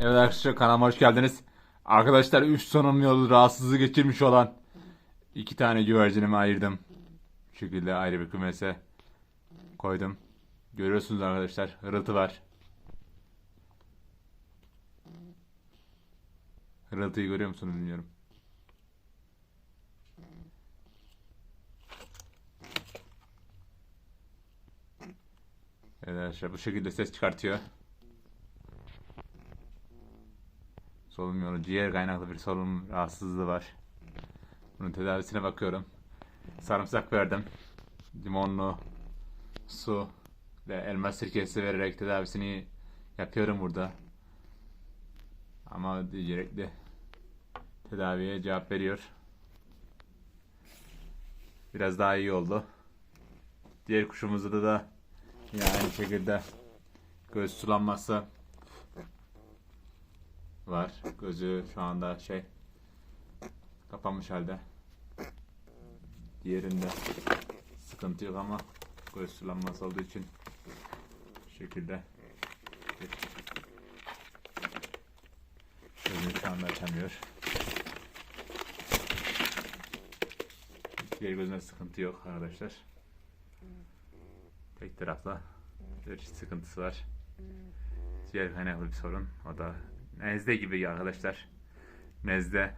Evet arkadaşlar kanalıma hoş geldiniz. Arkadaşlar 3 sonun yolu rahatsızlığı geçirmiş olan iki tane güvercinimi ayırdım. Bu şekilde ayrı bir kümese koydum. Görüyorsunuz arkadaşlar hırıltı var. Hırıltıyı görüyor musunuz bilmiyorum. Evet arkadaşlar bu şekilde ses çıkartıyor. Solunum yolu ciğer kaynaklı bir solunum rahatsızlığı var. Bunun tedavisine bakıyorum. Sarımsak verdim. Limonlu su ve elma sirkesi vererek tedavisini yapıyorum burada. Ama gerekli tedaviye cevap veriyor. Biraz daha iyi oldu. Diğer kuşumuzda da yine aynı şekilde göz sulanması var. Gözü şu anda şey kapanmış halde. Diğerinde sıkıntı yok ama göz sulanması olduğu için bu şekilde gözünü şu anda açamıyor. Diğer gözünde sıkıntı yok arkadaşlar. Tek tarafta bir sıkıntısı var. Ciğer kaynaklı bir sorun. O da nezle gibi arkadaşlar. Nezle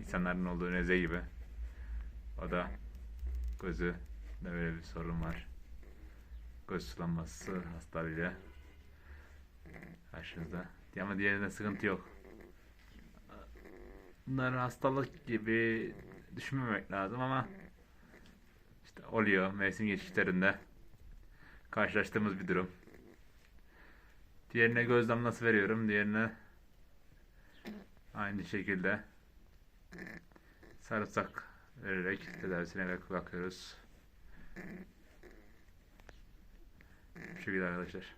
insanların olduğu nezle gibi. O da gözü de böyle bir sorun var. Göz sulanması hastalığıyla karşınızda. Ama diğerinde sıkıntı yok. Bunlar hastalık gibi düşünmemek lazım ama işte oluyor mevsim geçişlerinde karşılaştığımız bir durum. Diğerine göz damlası veriyorum. Diğerine aynı şekilde sarımsak vererek tedavisine bakıyoruz. Bu şekilde arkadaşlar.